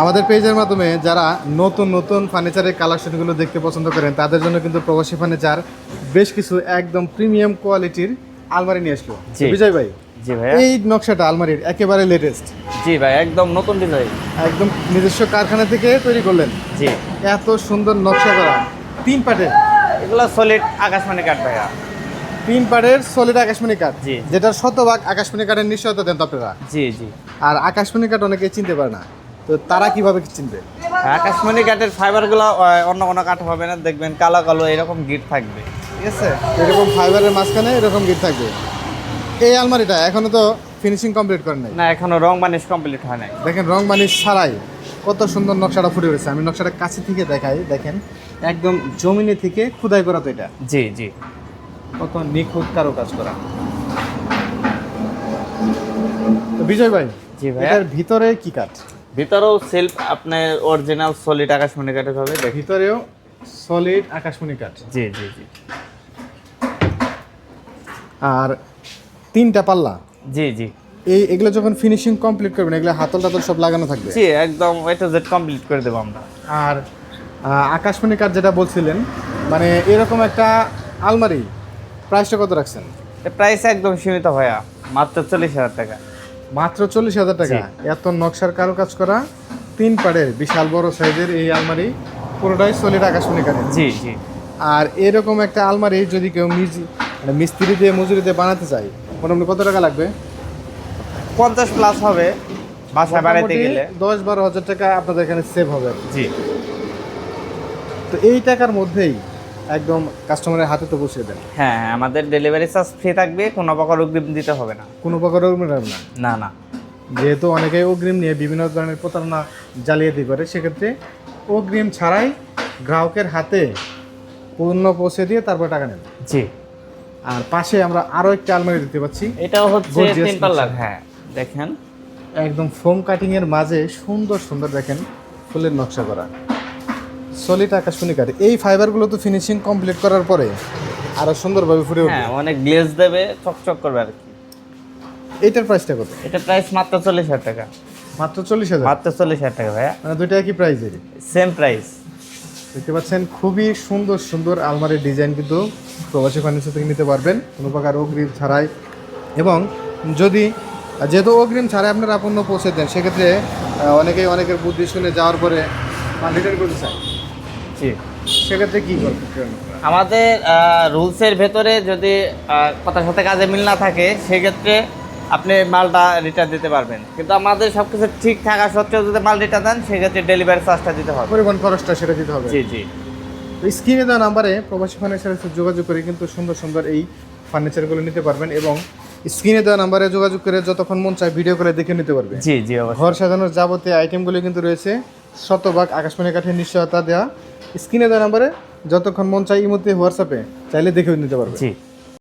আমাদের পেজের মাধ্যমে যারা নতুন নতুন ফার্নিচারের কালেকশনগুলো দেখতে পছন্দ করেন তাদের জন্য কিন্তু প্রবাসী ফার্নিচার বেশ কিছু একদম প্রিমিয়াম কোয়ালিটির আলমারি নিয়ে আসলো। বিজয় ভাই জি ভাইয়া। এই নকশাটা আলমারির একেবারে লেটেস্ট জি ভাই একদম নতুন ডিজাইন একদম নিজস্ব কারখানা থেকে তৈরি করলেন। জি। এত সুন্দর নকশা করা। তিন পাটের এগুলো সলিড আকাশমণি কাঠ ভাইয়া। তিন পাটের সলিড আকাশমণি কাঠ। জি। যেটার শতভাগ আকাশমণি কাঠের নিশ্চয়তা দেন আপনারা। জি জি। আর আকাশমণি কাঠ অনেকে চিনতে পারে না। তো তারা কীভাবে চিনবে? আকাশমণি কাঠের ফাইবারগুলো অন্য কোনো কাঠ হবে না দেখবেন কালো কালো এরকম গিট থাকবে। ঠিক আছে? এরকম ফাইবারের মাঝখানে এরকম গিট থাকবে। এই আলমারিটা এখনও তো ফিনিশিং কমপ্লিট করেন নাই? না এখনও রং বানিশ কমপ্লিট হয় নাই। দেখেন রং মানিশ ছাড়াই কত সুন্দর নকশাটা ফুটে উঠেছে। আমি নকশাটা কাছে থেকে দেখাই দেখেন। একদম জমিনে থেকে খুদাই করা তো এটা? জি জি। কত নিখুঁত কারও কাজ করা। তো বিজয় ভাই জি ভাইয়া। এটার ভিতরে কি কাঠ? ভিতরেও সেলফ আপনার অরিজিনাল সলিড আকাশমণি কাঠের হবে ভিতরেও সলিড আকাশমণি কাঠ। জি জি জি। আর তিনটা পাল্লা? জি জি। এই এগুলো যখন ফিনিশিং কমপ্লিট করবেন এগুলো হাতল টাতল সব লাগানো থাকবে? জি একদম এটা জেড কমপ্লিট করে দেবো আমরা। আর আকাশমণি কাঠ যেটা বলছিলেন মানে এরকম একটা আলমারি প্রাইসটা কত রাখছেন? প্রাইস একদম সীমিত ভাইয়া মাত্র চল্লিশ হাজার টাকা। মাত্র চল্লিশ হাজার টাকা। এত নকশার কারও কাজ করা তিন পাড়ের বিশাল বড় সাইজের এই আলমারি পুরোটাই সলিড আকাশমণি কাঠের। জি জি। আর এরকম একটা আলমারি যদি কেউ মানে মিস্ত্রি দিয়ে মজুরি দিয়ে বানাতে চায় মোটামুটি কত টাকা লাগবে? পঞ্চাশ প্লাস হবে বাসায় বাড়াইতে গেলে। দশ বারো হাজার টাকা আপনাদের এখানে সেভ হবে। জি। তো এই টাকার মধ্যেই একদম কাস্টমারের হাতে তো বসিয়ে দেন হ্যাঁ হ্যাঁ, আমাদের ডেলিভারি চার্জ ফ্রি থাকবে কোনো প্রকার অগ্রিম দিতে হবে না। কোনো প্রকার অগ্রিম না? না না। যেহেতু অনেকেই অগ্রিম নিয়ে বিভিন্ন ধরনের প্রতারণা জালিয়াতি করে সেক্ষেত্রে অগ্রিম ছাড়াই গ্রাহকের হাতে পূর্ণ পৌঁছে দিয়ে তারপর টাকা নেন জি। আর পাশে আমরা আরও একটা আলমারি দেখতে পাচ্ছি। এটাও হচ্ছে তিন পাল্লার হ্যাঁ দেখেন। একদম ফোম কাটিং এর মাঝে সুন্দর সুন্দর দেখেন ফুলের নকশা করা। সলিড আকাশমণি কাঠ। এই ফাইবারগুলো তো ফিনিশিং কমপ্লিট করার পরে আরও সুন্দরভাবে ফুটে উঠবে। হ্যাঁ অনেক গ্লেজ দেবে চকচক করবে আর কি। এটার প্রাইসটা কত? এটা প্রাইস মাত্র চল্লিশ হাজার টাকা। মাত্র চল্লিশ হাজার? মাত্র চল্লিশ হাজার টাকা ভাইয়া। মানে দুইটা একই প্রাইজের সেম প্রাইস দেখতে পাচ্ছেন খুবই সুন্দর সুন্দর আলমারির ডিজাইন কিন্তু প্রবাসী ফার্নিচার থেকে নিতে পারবেন। কোনো প্রকার অগ্রিম ছাড়াই। এবং যদি যেহেতু অগ্রিম ছাড়াই আপনারা পণ্য পৌঁছে দেন সেক্ষেত্রে অনেকেই অনেকের বুদ্ধি শুনে যাওয়ার পরে রিটার্ন করতে চায়। জি সেক্ষেত্রে কী করবেন আমাদের রুলসের ভেতরে যদি কথার সাথে কাজে মিল না থাকে সেক্ষেত্রে আপনি মালটা রিটার্ন দিতে পারবেন। কিন্তু আমাদের সব কিছু ঠিক থাকা সত্ত্বেও যদি মাল রিটার্ন দেন সেক্ষেত্রে ডেলিভারি চার্জটা দিতে হবে। পরিবহন খরচটা সেটা দিতে হবে। জি জি। স্ক্রিনে দেওয়া নাম্বারে প্রবাসী ফার্নিচারের সাথে যোগাযোগ করে কিন্তু সুন্দর সুন্দর এই ফার্নিচারগুলো নিতে পারবেন এবং স্ক্রিনে দেওয়া নাম্বারে যোগাযোগ করে যতক্ষণ মন চায় ভিডিও করে দেখে নিতে পারবে। জি জি ঘর সাজানোর যাবতীয় আইটেমগুলো কিন্তু রয়েছে। শতভাগ আকাশমণি কাঠের নিশ্চয়তা দেওয়া স্ক্রিনে দেওয়া নাম্বারে যতক্ষণ মন চাই মধ্যে হোয়াটসঅ্যাপে চাইলে দেখেও নিতে পারবে।